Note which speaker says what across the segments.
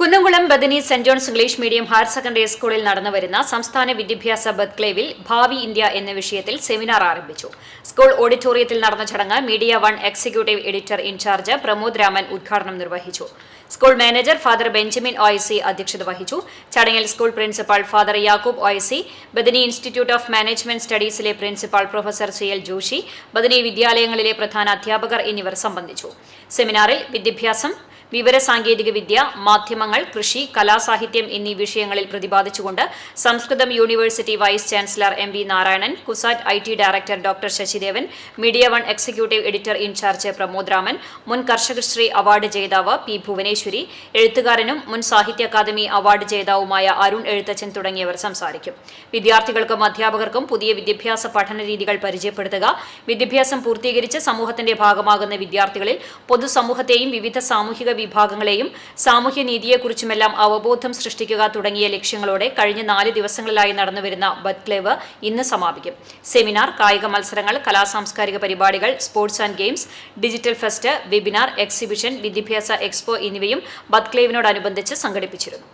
Speaker 1: Kunnamkulam Bethany Saint John's English medium higher secondary സ്കൂളിൽ നടന്നുവരുന്ന സംസ്ഥാന വിദ്യാഭ്യാസ ബത്ക്ലേവിൽ ഭാവി ഇന്ത്യ എന്ന വിഷയത്തിൽ സെമിനാർ ആരംഭിച്ചു. സ്കൂൾ ഓഡിറ്റോറിയത്തിൽ നടന്ന ചടങ്ങ് media one executive editor in charge Pramod Raman ഉദ്ഘാടനം നിർവഹിച്ചു. School manager father Benjamin OIC അധ്യക്ഷത വഹിച്ചു. ചടങ്ങിൽ school principal father Yakoob OIC Bethany institute of management സ്റ്റഡീസിലെ principal professor C L Joshi Bethany വിദ്യാലയങ്ങളിലെ പ്രധാന അധ്യാപകർ എന്നിവർ സംബന്ധിച്ചു. സെമിനാറിൽ വിദ്യാഭ്യാസം വിവരസാങ്കേതിക വിദ്യ മാധ്യമങ്ങൾ കൃഷി കലാസാഹിത്യം എന്നീ വിഷയങ്ങളിൽ പ്രതിപാദിച്ചുകൊണ്ട് Samskritam university vice chancellor M V Narayanan CUSAT I T director doctor Sasidevan media one executive editor in charge Pramod Raman മുൻ കർഷകശ്രീ അവാർഡ് ജേതാവ് പി ഭുവനേശ്വരി എഴുത്തുകാരനും മുൻ സാഹിത്യ അക്കാദമി അവാർഡ് ജേതാവുമായ അരുൺ എഴുത്തച്ഛൻ തുടങ്ങിയവർ സംസാരിക്കും. വിദ്യാർത്ഥികൾക്കും അധ്യാപകർക്കും പുതിയ വിദ്യാഭ്യാസ പഠന രീതികൾ പരിചയപ്പെടുത്തുക വിദ്യാഭ്യാസം പൂർത്തീകരിച്ച് സമൂഹത്തിന്റെ ഭാഗമാകുന്ന വിദ്യാർത്ഥികളിൽ പൊതുസമൂഹത്തെയും വിവിധ സാമൂഹിക വിഭാഗങ്ങളെയും സാമൂഹ്യനീതിയെക്കുറിച്ചുമെല്ലാം അവബോധം സൃഷ്ടിക്കുക തുടങ്ങിയ ലക്ഷ്യങ്ങളോടെ കഴിഞ്ഞ നാല് ദിവസങ്ങളിലായി നടന്നുവരുന്ന ബത്ക്ലേവ് ഇന്ന് സമാപിക്കും. സെമിനാർ കായിക മത്സരങ്ങൾ കലാസാംസ്കാരിക പരിപാടികൾ sports and games digital fest webinar exhibition വിദ്യാഭ്യാസ എക്സ്പോ എന്നിവയും ബത്ക്ലേവിനോടനുബന്ധിച്ച് സംഘടിപ്പിച്ചിരുന്നു.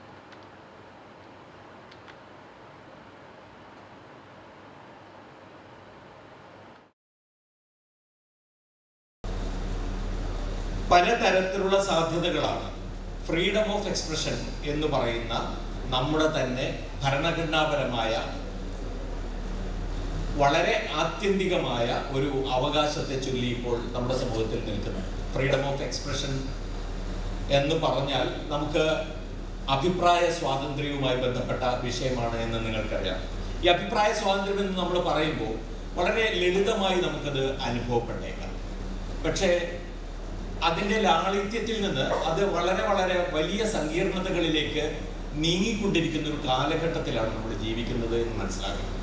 Speaker 2: പലതരത്തിലുള്ള സാധ്യതകളാണ്. ഫ്രീഡം ഓഫ് എക്സ്പ്രഷൻ എന്ന് പറയുന്ന നമ്മുടെ തന്നെ ഭരണഘടനാപരമായ വളരെ ആത്യന്തികമായ ഒരു അവകാശത്തെ ചൊല്ലി ഇപ്പോൾ നമ്മുടെ സമൂഹത്തിൽ നിൽക്കുന്നത്. ഫ്രീഡം ഓഫ് എക്സ്പ്രഷൻ എന്ന് പറഞ്ഞാൽ നമുക്ക് അഭിപ്രായ സ്വാതന്ത്ര്യവുമായി ബന്ധപ്പെട്ട വിഷയമാണ് എന്ന് നിങ്ങൾക്കറിയാം. ഈ അഭിപ്രായ സ്വാതന്ത്ര്യം എന്ന് നമ്മൾ പറയുമ്പോൾ വളരെ ലളിതമായി നമുക്കത് അനുഭവപ്പെട്ടേക്കാം. പക്ഷേ അതിന്റെ ലാളിത്യത്തിൽ നിന്ന് അത് വളരെ വളരെ വലിയ സങ്കീർണതകളിലേക്ക് നീങ്ങിക്കൊണ്ടിരിക്കുന്ന ഒരു കാലഘട്ടത്തിലാണ് നമ്മൾ ജീവിക്കുന്നത് എന്ന് മനസ്സിലാക്കുന്നത്.